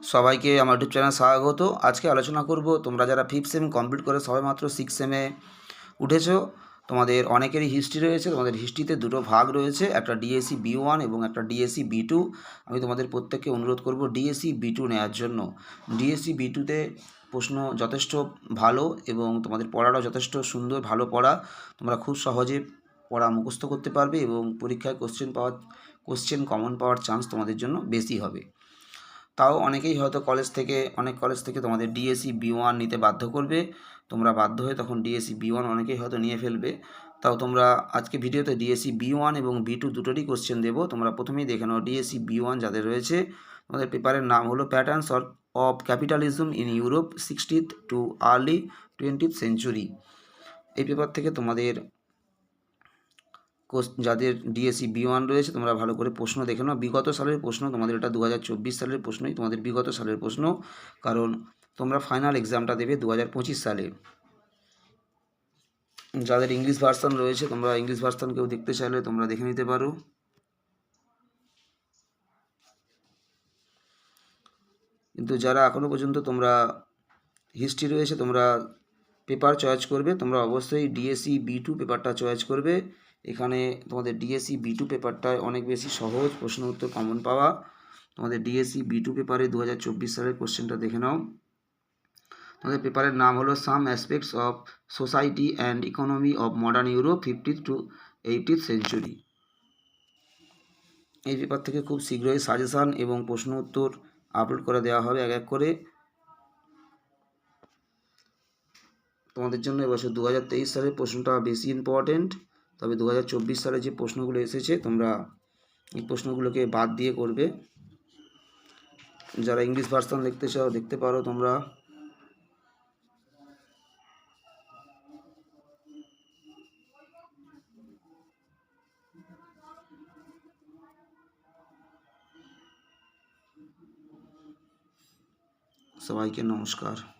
সবাইকে আমার YouTube channel স্বাগত। আজকে আলোচনা করব, তোমরা যারা ফিফথ সেম কমপ্লিট করে সবাই মাত্র সিক্স সেমে উঠেছো, তোমাদের অনেকেরই হিস্ট্রি রয়েছে, তোমাদের হিস্ট্রিতে দুটো ভাগ রয়েছে, একটা ডিএসসি বি ওয়ান এবং একটা ডিএসসি বি টু আমি তোমাদের প্রত্যেককে অনুরোধ করব ডিএসসি বি টু নেওয়ার জন্য। ডিএসসি বি টুতে প্রশ্ন যথেষ্ট ভালো এবং তোমাদের পড়াটাও যথেষ্ট সুন্দর, ভালো পড়া। তোমরা খুব সহজে পড়া মুখস্থ করতে পারবে এবং পরীক্ষায় কোশ্চেন পাওয়ার কোশ্চেন কমন পাওয়ার চান্স তোমাদের জন্য বেশি হবে। তাও অনেকেই হয়তো কলেজ থেকে, অনেক কলেজ থেকে তোমাদের ডিএসসি বি ওয়ান নিতে বাধ্য করবে। তোমরা বাধ্য হয়ে তখন ডিএসসি বি ওয়ান অনেকেই হয়তো নিয়ে ফেলবে। তাও তোমরা আজকে ভিডিওতে ডিএসসি বি ওয়ান এবং বি টু দুটোরই কোশ্চেন দেবো। তোমরা প্রথমেই দেখে নাও ডিএসসি বি ওয়ান যাদের রয়েছে। তোমাদের পেপারের নাম হলো patterns of capitalism in Europe sixteenth to early twentieth century এই পেপার থেকে তোমাদের যাদের ডিএসসি বি ওয়ান রয়েছে, তোমরা ভালো করে প্রশ্ন দেখে নাও। বিগত সালের প্রশ্ন, তোমাদের এটা দু হাজার চব্বিশ সালের প্রশ্নই, তোমাদের বিগত সালের প্রশ্ন। কারণ তোমরা ফাইনাল এক্সামটা দেবে দু হাজার পঁচিশ সালে। যাদের ইংলিশ ভার্সন রয়েছে, তোমরা ইংলিশ ভার্সন কেউ দেখতে চাইলে তোমরা দেখে নিতে পারো। কিন্তু যারা এখনও পর্যন্ত তোমরা হিস্ট্রি রয়েছে, তোমরা পেপার চয়েস করবে, তোমরা অবশ্যই ডিএসসি বি টু পেপারটা চয়েস করবে। এখানে তোমাদের ডিএসসি বি টু পেপারটায় অনেক বেশি সহজ প্রশ্ন উত্তর কমন পাওয়া। তোমাদের ডিএসসি বি টু পেপারে দু হাজার চব্বিশ সালের কোশ্চেনটা দেখে নাও। তোমাদের পেপারের নাম হলো some aspects of society and economy of modern Europe fifteenth to eightieth century এই পেপার থেকে খুব শীঘ্রই সাজেশান এবং প্রশ্ন উত্তর আপলোড করে দেওয়া হবে এক এক করে। তোমাদের জন্য এবছর দু হাজার তেইশ সালের প্রশ্নটা বেশি ইম্পর্টেন্ট তবে দু হাজার চব্বিশ সালে যে প্রশ্নগুলো এসেছে, তোমরা এই প্রশ্নগুলোকে বাদ দিয়ে করবে। যারা ইংলিশ ভার্সন দেখতে চাও, দেখতে পারো তোমরা। সবাইকে নমস্কার।